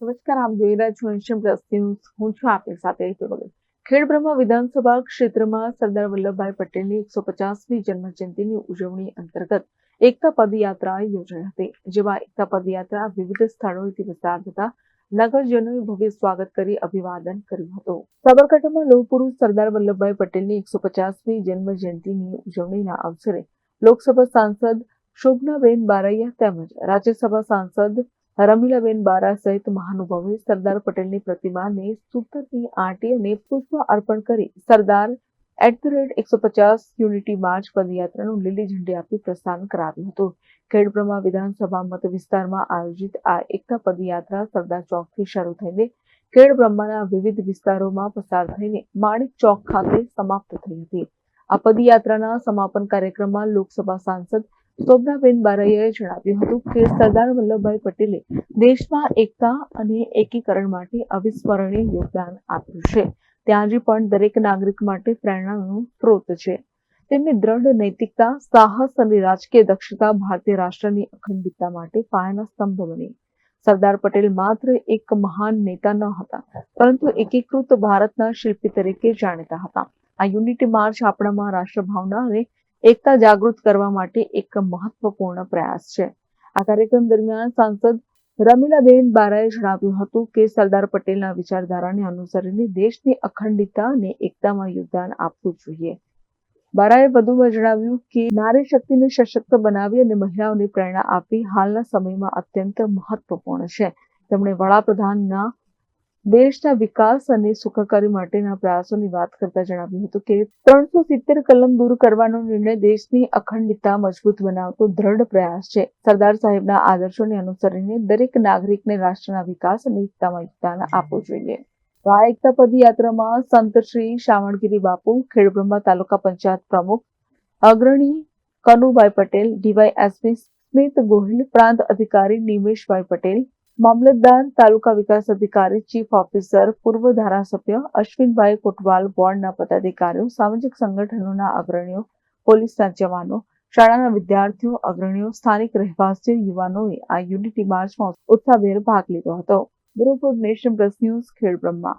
નમસ્કાર, આપ જોઈ રહ્યા છો એશિયન પ્લસ હું છું આપની સાથે ખેડબ્રહ્મા વિધાનસભા ક્ષેત્રમાં સરદાર વલ્લભભાઈ પટેલની એકસો પચાસમી જન્મજયંતિની ઉજવણી અંતર્ગત એકતા પદયાત્રા યોજાઈ હતી, જેમાં એકતા પદયાત્રા વિવિધ સ્થળોએથી પસાર થતા નગરજનોએ ભવ્ય સ્વાગત કરી, અભિવાદન કર્યું હતું. સાબરકાંઠામાં લોહ પુરુષ સરદાર વલ્લભભાઈ પટેલની એકસો પચાસમી જન્મ જયંતિની ઉજવણીના અવસરે લોકસભા સાંસદ શોભનાબેન બારૈયા તેમજ રાજ્યસભા સાંસદ રમીલાબેન બારા સહિત મહાનુભાવોએ સરદાર પટેલની પ્રતિમાને સૂતરની આંટી અને પુષ્પ અર્પણ કરી સરદાર એટ ધ રેટ એકસો પચાસ યુનિટી માર્ચ પદયાત્રાનું લીલી ઝંડી આપી પ્રસ્થાન કરાવ્યું હતું. ખેડબ્રહ્મા વિધાનસભા મત વિસ્તારમાં આયોજિત આ એકતા પદયાત્રા સરદાર ચોકથી શરૂ થઈને ખેડબ્રહ્માના વિવિધ વિસ્તારોમાં પસાર થઈને માણિક ચોક ખાતે સમાપ્ત થઈ હતી. આ પદયાત્રાના સમાપન કાર્યક્રમમાં લોકસભા સાંસદ શોભનાબેન બારૈયાએ જણાવ્યું હતું કે સરદાર વલ્લભભાઈ પટેલે દેશમાં એકતા અને એકીકરણ માટે અવિસ્મરણીય યોગદાન આપ્યું છે. તે પણ દરેક નાગરિક માટે પ્રેરણાનો સ્ત્રોત છે. તેમની દ્રઢ નૈતિકતા, સાહસ અને રાજકીય દક્ષતા ભારતીય રાષ્ટ્રની અખંડિતતા માટે પાયાના સ્તંભ બની. સરદાર પટેલ માત્ર એક મહાન નેતા ન હતા, પરંતુ એકીકૃત ભારતના શિલ્પી તરીકે જાણીતા હતા. આ યુનિટી માર્ચ આપણામાં રાષ્ટ્રભાવના અને એકતા જાગૃત કરવા માટે એક મહત્વપૂર્ણ પ્રયાસ છે. આ કાર્યક્રમ દરમિયાન સાંસદ રમીલાબેન બારાએ જણાવ્યું હતું કે સરદાર પટેલના વિચારધારાને અનુસરીને દેશની અખંડિતતા અને એકતામાં યોગદાન આપવું જોઈએ. બારાએ વધુમાં જણાવ્યું કે નારી શક્તિને સશક્ત બનાવી અને મહિલાઓને પ્રેરણા આપવી હાલના સમયમાં અત્યંત મહત્વપૂર્ણ છે. તેમણે વડાપ્રધાનના દેશના વિકાસ અને સુખાકારી માટેના પ્રયાસોની વાત કરતા જણાવ્યું હતું કે ત્રણસો સિત્તેર કલમ દૂર કરવાનો નિર્ણય દેશની અખંડિતતા મજબૂત બનાવતો દ્રઢ પ્રયાસ છે. સરદાર સાહેબના આદર્શોને અનુસરીને દરેક નાગરિકને રાષ્ટ્રના વિકાસ અને એકતામાં યોગદાન આપવું જોઈએ. આ એકતા પદયાત્રામાં સંત શ્રી શ્રાવણગીરી બાપુ, ખેડબ્રહ્મા તાલુકા પંચાયત પ્રમુખ, અગ્રણી કનુભાઈ પટેલ, ડીવાયએસપી સ્મિત ગોહિલ, પ્રાંત અધિકારી નિમેશભાઈ પટેલ મામલતદાર તાલુકા વિકાસ અધિકારી, ચીફ ઓફિસર, પૂર્વ ધારાસભ્ય અશ્વિનભાઈ કોટવાલ, બોર્ડના પદાધિકારીઓ, સામાજિક સંગઠનોના અગ્રણીઓ પોલીસના જવાનો શાળાના વિદ્યાર્થીઓ, અગ્રણીઓ, સ્થાનિક રહેવાસીઓ યુવાનોએ આ યુનિટી માર્ચમાં ઉત્સાહભેર ભાગ લીધો હતો. Bureau Nation Plus News, Khedbrahma.